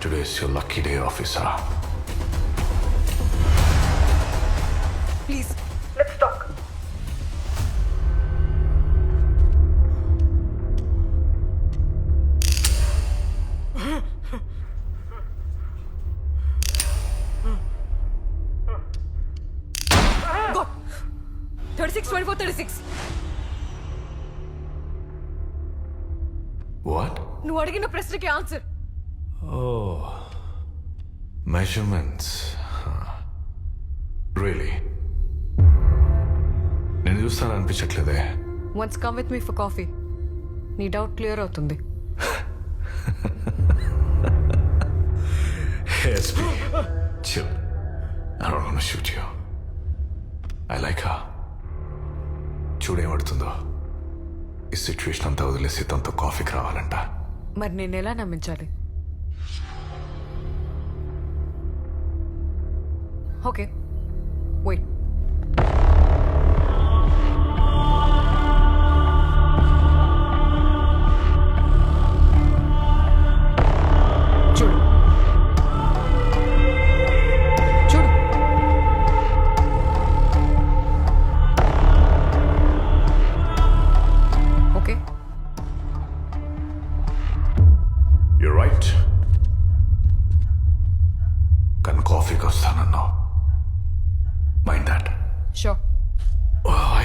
Today's your lucky day, officer. Please let's talk thirty six twenty four thirty six What? నువ్వు అడిగిన ప్రశ్నకి answer Measurements. Huh. Really? నేను చూస్తాను అనిపించట్లేదే once come with me for coffee నీ doubt clear అవుతుంది SP chill want to shoot you. I like her. చూడేమడుతుందో ఈ situation అంతా వదిలేసి తనతో కాఫీకి రావాలంట మరి నేను ఎలా నమ్మించాలి ఓకే వెయిట్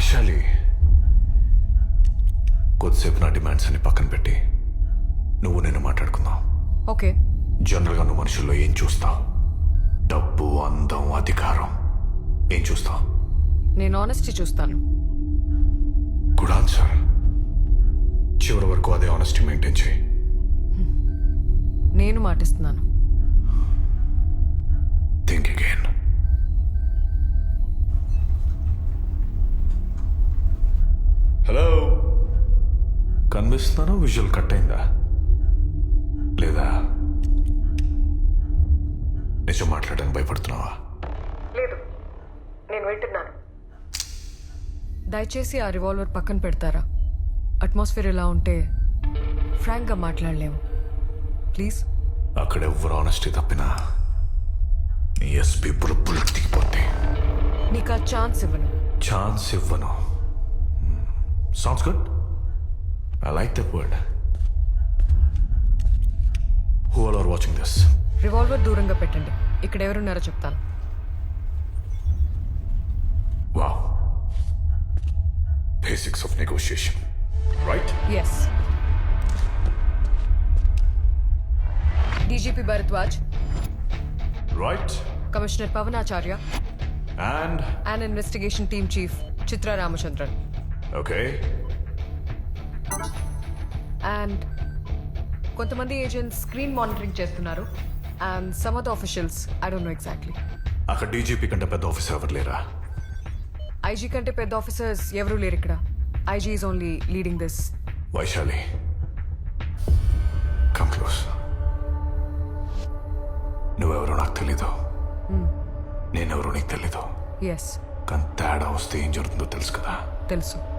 వైశాలి కొద్దిసేపు నా డిమాండ్స్ అన్ని పక్కన పెట్టి నువ్వు నేను మాట్లాడుకుందాం. ఓకే. జనరల్గా నువ్వు మనుషుల్లో ఏం చూస్తావు? డబ్బు అందం అధికారం ఏం చూస్తావు? నేను ఆనెస్టీ చూస్తాను. గుడ్ ఆన్సర్ చివరి వరకు అదే ఆనెస్టీ మెయింటైన్ చేయి. నేను మాటిస్తున్నాను. కనిపిస్తున్నాను విజువల్ కట్ అయిందా? లేదా? నిజం మాట్లాడడానికి భయపడుతున్నావా? లేదు. నేను వింటున్నాను. దయచేసి ఆ రివాల్వర్ పక్కన పెడతారా? అట్మాస్ఫియర్ ఇలా ఉంటే ఫ్రాంక్గా మాట్లాడలేము. ప్లీజ్. అక్కడ ఎవ్వరు ఆనెస్టీ తప్పినా నీ ఎస్పీ బుల్బుల్ దిగిపోతే నీకు ఆ ఛాన్స్ ఇవ్వను. ఛాన్స్ ఇవ్వను. Songs good I like that word who all are watching this revolver దూరంగా పెట్టండి. ఇక్కడ ఎవరున్నారో చెప్తాను. Wow basics of negotiation right yes DGP Bharadwaj right commissioner Pavanacharya and and investigation team chief Chitra Ramachandran okay and కొంతమంది agents screen monitoring చేస్తున్నారు. And some of officials I don't know exactly అక్కడ DGP కంటే పెద్ద officer ఎవరు లేరా? IG కంటే పెద్ద officers ఎవరూ లేరు ఇక్కడ. IG is only leading this Vaishali come close నువ్వెవరో నాకు తెలీదు. నేనెవరో నీకు తెలీదు. ఎస్ కానీ తేడా వస్తే ఏం జరుగుతుందో తెలుసు కదా? తెలుసు.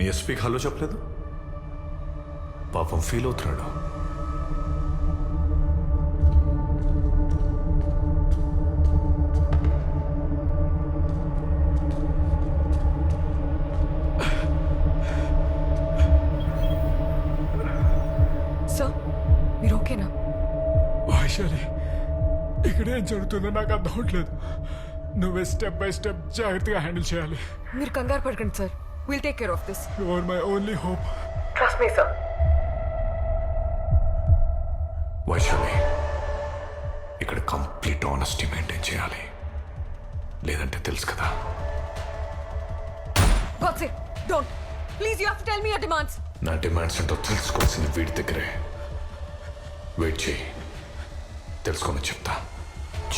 మీ ఎస్పీకి హలో చెప్పలేదు? పాపం ఫీల్ అవుతున్నాడు. సార్ మీరు ఓకేనా? వైశాలి ఇక్కడ ఏం జరుగుతుందో నాకు అర్థం అవట్లేదు. నువ్వే స్టెప్ బై స్టెప్ జాగ్రత్తగా హ్యాండిల్ చేయాలి. మీరు కంగారు పడకండి sir will take care of this you are my only hope trust me sir Vaishali ఇక్కడ కంప్లీట్ ఆనెస్టీ మెయింటైన్ చేయాలి. లేదంటే తెలుసు కదా. Godse it don't please you have to tell me your demands నా డిమాండ్స్ ఏంటో తెలుసుకోవాల్సింది వీడి దగ్గరే. వెయిట్ చేయి. తెలుసుకొని చెప్తా.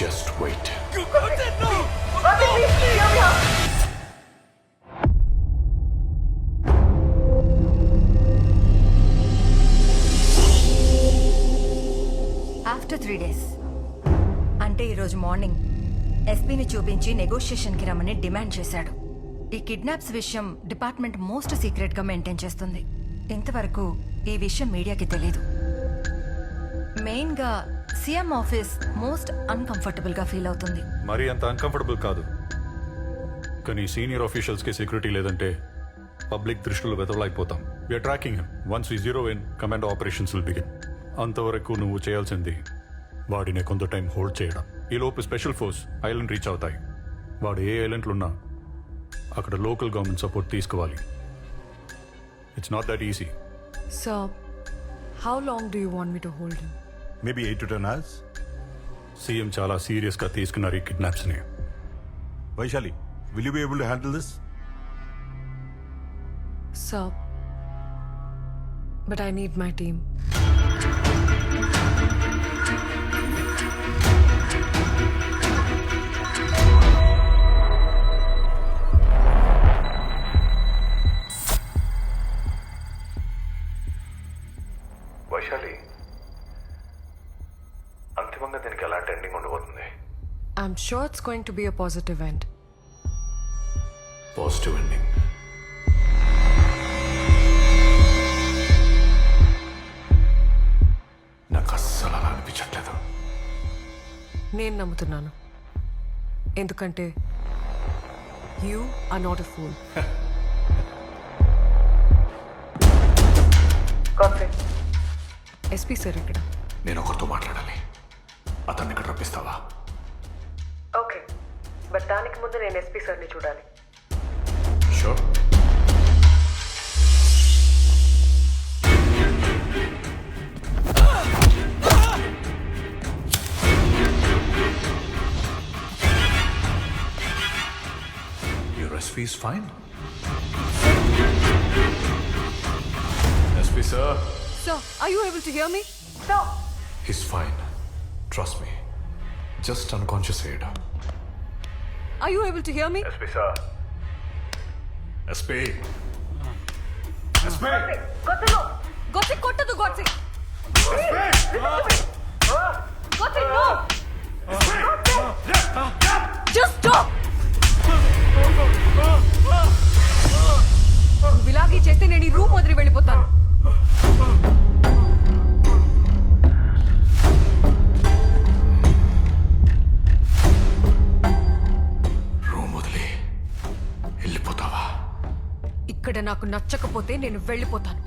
Just wait after three days ఎస్పీని చూపించి నెగోషియేషన్కి రమ్మని డిమాండ్ చేశాడు. ఈ కిడ్నాప్స్ విషయం డిపార్ట్మెంట్ మోస్ట్ సీక్రెట్గా మెయింటైన్ చేస్తుంది. ఇంతవరకు ఈ విషయం మీడియాకి తెలీదు. మెయిన్గా సీఎం ఆఫీస్ మోస్ట్ అన్కంఫర్టబుల్గా ఫీల్ అవుతుంది. మరీ అంత అన్కంఫర్టబుల్ కాదు. కానీ సీనియర్ ఆఫీషియల్స్కి సెక్యూరిటీ లేదంటే పబ్లిక్ దృష్టిలో వెతవలైపోతాం we're tracking him once we zero in command operations will begin అంతవరకు నువ్వు చేయాల్సింది వాడిని కొంత టైం హోల్డ్ చేయడం. ఈలోపు స్పెషల్ ఫోర్స్ ఐలెండ్ రీచ్ అవుతాయి. వాడు ఏ ఐలెండ్లున్నా అక్కడ లోకల్ గవర్నమెంట్ సపోర్ట్ తీసుకోవాలి. It's not that easy sir how long do you want me to hold him maybe eight to ten hours CM చాలా సీరియస్గా తీసుకున్నారు ఈ కిడ్నాప్స్ని. Vaishali will you be able to handle this sir but I need my team I'm sure it's going to be a positive end. Positive ending నాకు అస్సలు అలా అనిపించట్లేదు. నేను నమ్ముతున్నాను. ఎందుకంటే you are not a fool SP sir ఇక్కడ. నేను ఒకరితో మాట్లాడాలి. అతన్ని ఇక్కడ రప్పిస్తావా? ముందు నేను ఎస్పీ సార్ని చూడాలి sure Your SP is fine. SP sir, sir are you able to hear me he's fine. Trust me. Just unconscious aid. Are you able to hear me SP sir. SP. SP. గొచ్చి కొట్టదు గొచ్చి గొచ్చి no just stop ఇలాగే చేస్తే నేను ఈ room వదిలి వెళ్ళిపోతాను నచ్చకపోతే నేను వెళ్ళిపోతాను.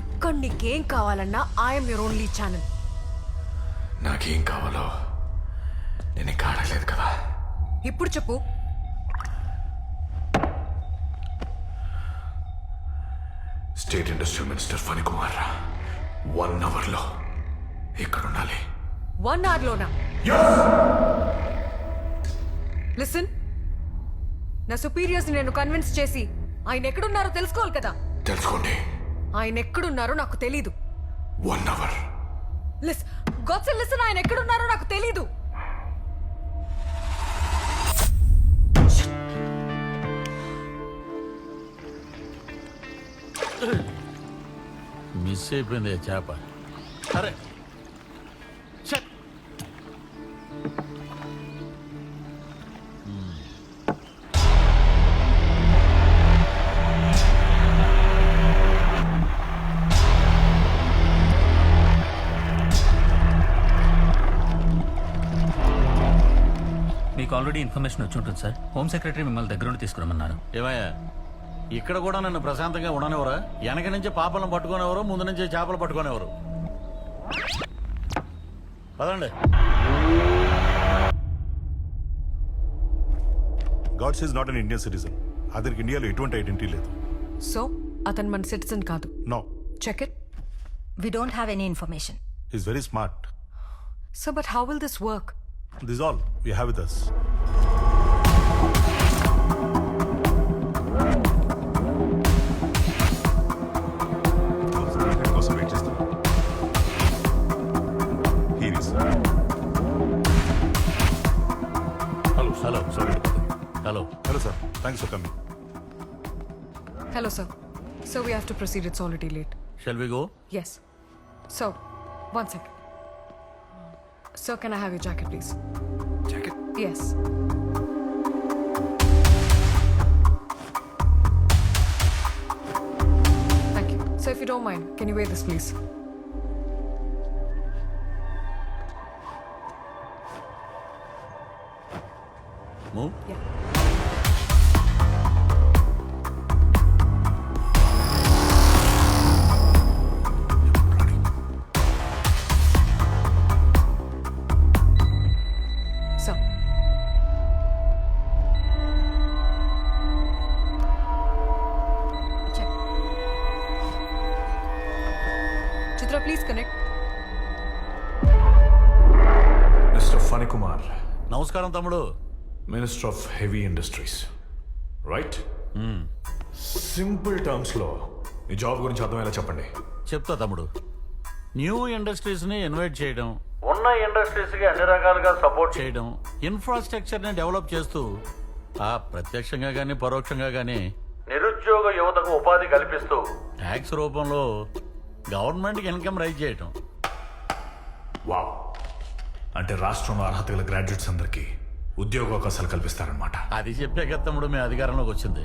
ఇక్కడ నీకేం కావాలన్నా ఐఎమ్ యువర్ ఓన్లీ ఛానల్ నాకేం కావాలో నేను ఇంకా అడగలేదు కదా. ఇప్పుడు చెప్పు. State industrial minister Phani Kumar one అవర్లో ఇక్కడ ఉండాలి. వన్ అవర్ లోనా? లిసన్ నా సుపీరియర్స్ నేను కన్విన్స్ చేసి ఆయన ఎక్కడున్నారో తెలుసుకోవాలి కదా. తెలుసుకోండి. ఆయన ఎక్కడున్నారో నాకు తెలీదు. వన్ అవర్ లిస్ గొత్స లిసన్ ఆయన ఎక్కడున్నారో నాకు తెలీదు. మిస్ అయిపోయింది చేప మీకు ఆల్రెడీ ఇన్ఫర్మేషన్ వచ్చి ఉంటుంది సార్ హోమ్ సెక్రటరీ మిమ్మల్ని దగ్గర నుండి తీసుకురమ్మన్నారు. ఏమయ్యా ఇక్కడ కూడా నన్ను ప్రశాంతంగా ఉండనివరా వెనక నుంచి పాపలను పట్టుకునేవారు ముందు నుంచి చేపలు పట్టుకునేవారు. పదండి. Godse is not an Indian citizen. అతనికి ఇండియాలో ఎటువంటి ఐడెంటిటీ లేదు. సో అతను మన సిటిజన్ కాదు. No. Check it we don't have any information is very smart so but how will this work This all we have with us కోసం wait చేస్తాం Here is. Hello hello sorry hello Hello, sir. Thanks for coming. Hello sir so we have to proceed it's already late shall we go yes so one second Sir, can I have your jacket, please? Jacket? Yes. Thank you. So, if you don't mind, can you wear this, please? Please connect. Mister Phanikumar. నమస్కారం తమ్ముడు. Minister of heavy industries. Right? Simple టర్మ్స్లో ఈ job గురించి అర్థమయ్యేలా చెప్పండి. చెప్తా తమ్ముడు. New ఇండస్ట్రీస్ని invite చేయడం ఉన్న ఇండస్ట్రీస్కి అన్ని రకాలుగా సపోర్ట్ చేయడం ఇన్ఫ్రాస్ట్రక్చర్ని డెవలప్ చేస్తూ ఆ ప్రత్యక్షంగా గానీ పరోక్షంగా గానీ నిరుద్యోగ యువతకు ఉపాధి కల్పిస్తూ ట్యాక్స్ రూపంలో గవర్నమెంట్కి ఇన్కమ్ రైజ్ చేయడం వావ్. అంటే రాష్ట్రంలో అర్హత గల గ్రాడ్యుయేట్స్ అందరికీ ఉద్యోగ అవకాశాలు కల్పిస్తారనమాట అది చెప్పే కదా తమ్ముడు మీ అధికారంలోకి వచ్చింది.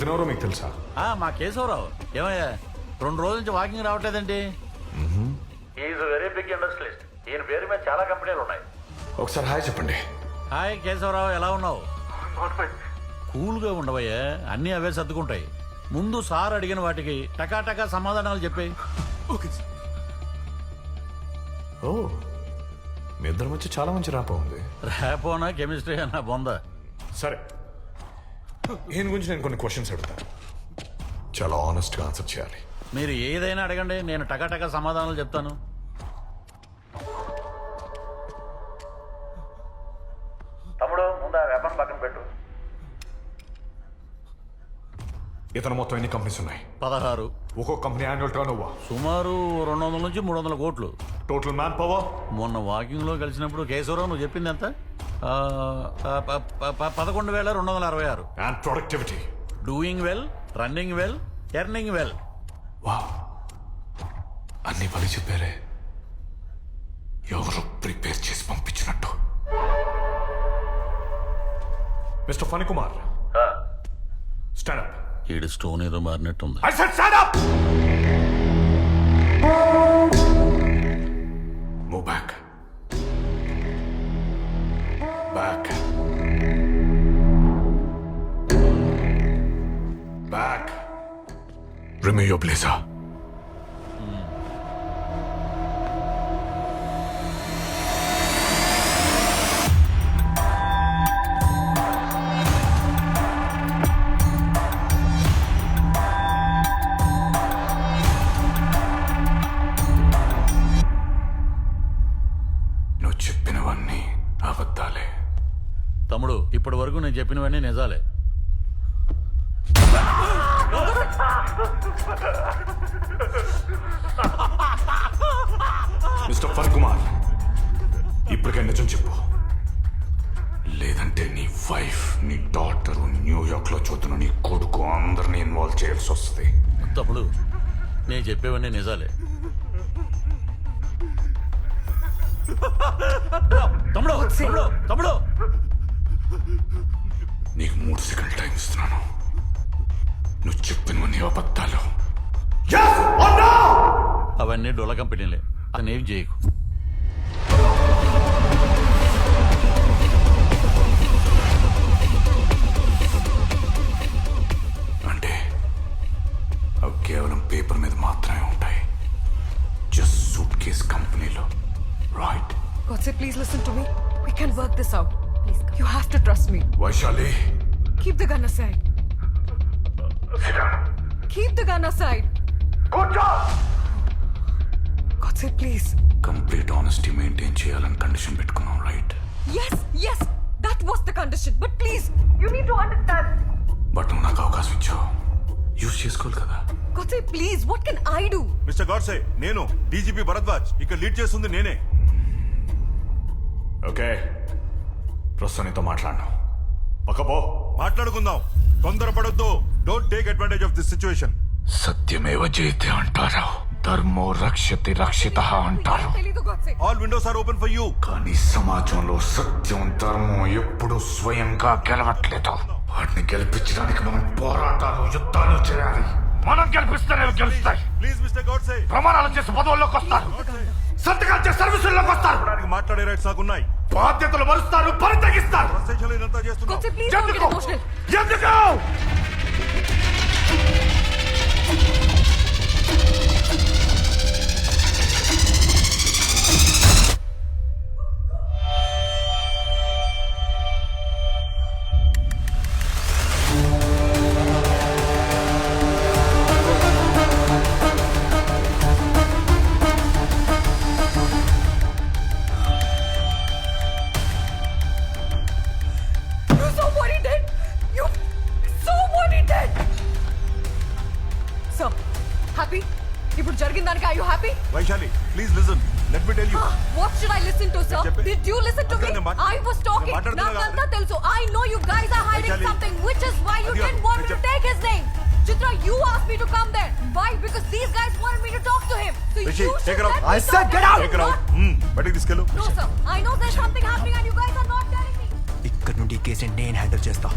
ఇతనెవరో మీకు తెలుసా? ఆ, మా కేశవరావు. ఏమయ్యా రెండు రోజుల నుంచి వాకింగ్ రావట్లేదండి? ఈజ్ వెరీ బిగ్ ఇండస్ట్రియలిస్ట్ ఈయన పేరు మీద చాలా కంపెనీలు ఉన్నాయి. ఒకసారి హాయ్ చెప్పండి. హాయ్ కేశవరావు ఎలా ఉన్నావు? కూల్గా ఉండవయ్యా అన్నీ అవే సర్దుకుంటాయి. ముందు సార్ అడిగిన వాటికి టకాటకా సమాధానాలు చెప్పాయి ఓ మీ ఇద్దరి మధ్య చాలా మంచి రాప ఉంది. రేపోనా కెమిస్ట్రీ అన్న బొంద. సరే. ఈయన గురించి నేను కొన్ని క్వశ్చన్స్ అడుగుతాను చాలా ఆనెస్ట్గా ఆన్సర్ చేయాలి. మీరు ఏదైనా అడగండి నేను టకాటకా సమాధానాలు చెప్తాను. తమ్ముడు ముందు ఆ వ్యాపారం పక్కన పెట్టు. ఇతను మొత్తం ఎన్ని కంపెనీస్ ఉన్నాయి? పదహారు. ఒక్కో కంపెనీ యాన్యువల్ టర్న్ ఓవర్ సుమారు రెండు వందల నుంచి మూడు వందల కోట్లు. టోటల్ మ్యాన్ పవర్ మొన్న వాకింగ్లో కలిసినప్పుడు కేశవరావు నువ్వు చెప్పింది ఎంత? పదకొండు వేల రెండు వందల అరవై ఆరు. And productivity doing well running well earning well వా అన్ని పని చెప్పారే. ఎవరు ప్రిపేర్ చేసి పంపించినట్టు? Mister Phani Kumar stand up ఈడు స్టోన్ ఏదో మారినట్టుంది. I said stand up! Move back. Back. Remove your blazer. నువ్వు చెప్పినవన్నీ అబద్ధాలే తమ్ముడు ఇప్పటి వరకు నేను చెప్పినవన్నీ నిజాలే మిస్టర్ ఫన్ కుమార్ ఇప్పటికే నిజం చెప్పు. లేదంటే నీ వైఫ్ నీ డాటర్ న్యూయార్క్లో చూస్తున్న నీ కొడుకు అందరినీ ఇన్వాల్వ్ చేయాల్సి వస్తుంది. తమ్ముడు నేను చెప్పేవన్నీ నిజాలే. తమ్ముడు తమ్ముడు తమ్ముడు నీకు మూడు సెకండ్ టైం ఇస్తున్నాను. అబద్ధాలు అవన్నీ డొల కంపెనీలే అతను చేయకు అంటే అవి కేవలం పేపర్ మీద మాత్రమే ఉంటాయి జస్ట్ సూట్ కేస్ కంపెనీలో right Godse, please listen to me. We can work this out. Please, you have to trust me. Vaishali Keep the gun aside. Keep the gun aside. Godse, please. Complete honesty maintain చేయాలని condition పెట్టుకున్నాం right Yes, yes, that's that was the condition but please you need to understand but నువ్వు నాకు అవకాశం ఇచ్చావు. Use చేసుకోవాలి కదా. కొత్త please what can I do mister Godse నేను డీజీపీ భరద్వాజ్ ఇక్కడ లీడ్ చేస్తుంది నేనే. ఓకే ప్రస్తుతం నీతో మాట్లాడను. పక్కపో మాట్లాడుకుందాం. తొందరపడొద్దు. Don't take advantage of this situation సత్యమేవ జయతే అంటారు. ధర్మో రక్షతి రక్షిత అంటారు. All windows are open for you కానీ సమాజంలో సత్యం ధర్మం ఎప్పుడు స్వయంగా గెలవట్లేదు. వాటిని గెలిపించడానికి మనం పోరాటాలు యుద్ధాలు చేయాలి. మనం గెలిపిస్తేనే గెలుస్తాయి. ప్లీజ్ మిస్టర్ గాడ్సే ప్రమాణాలు చేసి పదవుల్లోకి వస్తారు. సంతకాలు చేసి సర్వీసుల్లోకి వస్తారు. మాట్లాడే రైట్స్ నాకున్నాయి. బాధ్యతలు మరుస్తారు పని తగ్గిస్తారు ప్రొసెషన్ happy? ఇప్పుడు జరిగిన దానికి are you happy? Vaishali please listen let me tell you What should I listen to, sir? చెప్పే. Did you listen to me? అసలు నేను మాట్లా- I was talking. నేను మాట్లాడుతున్నా నాకంతా. తెలుసు. I know you guys are hiding Vaishali. something, which is why you అది didn't కాదు. want me నేను to చెప్- take his name. Chitra, you asked me to come there. Why? Because these guys wanted me to talk to him. So Rishi, you should take her out. let me I talk and you take out not- బయటికి తీసుకెళ్ళు No, sir. I know there's something happening and you guys are not telling me. ఇక్కడ నుండి ఈ కేసుని నేను handle చేస్తా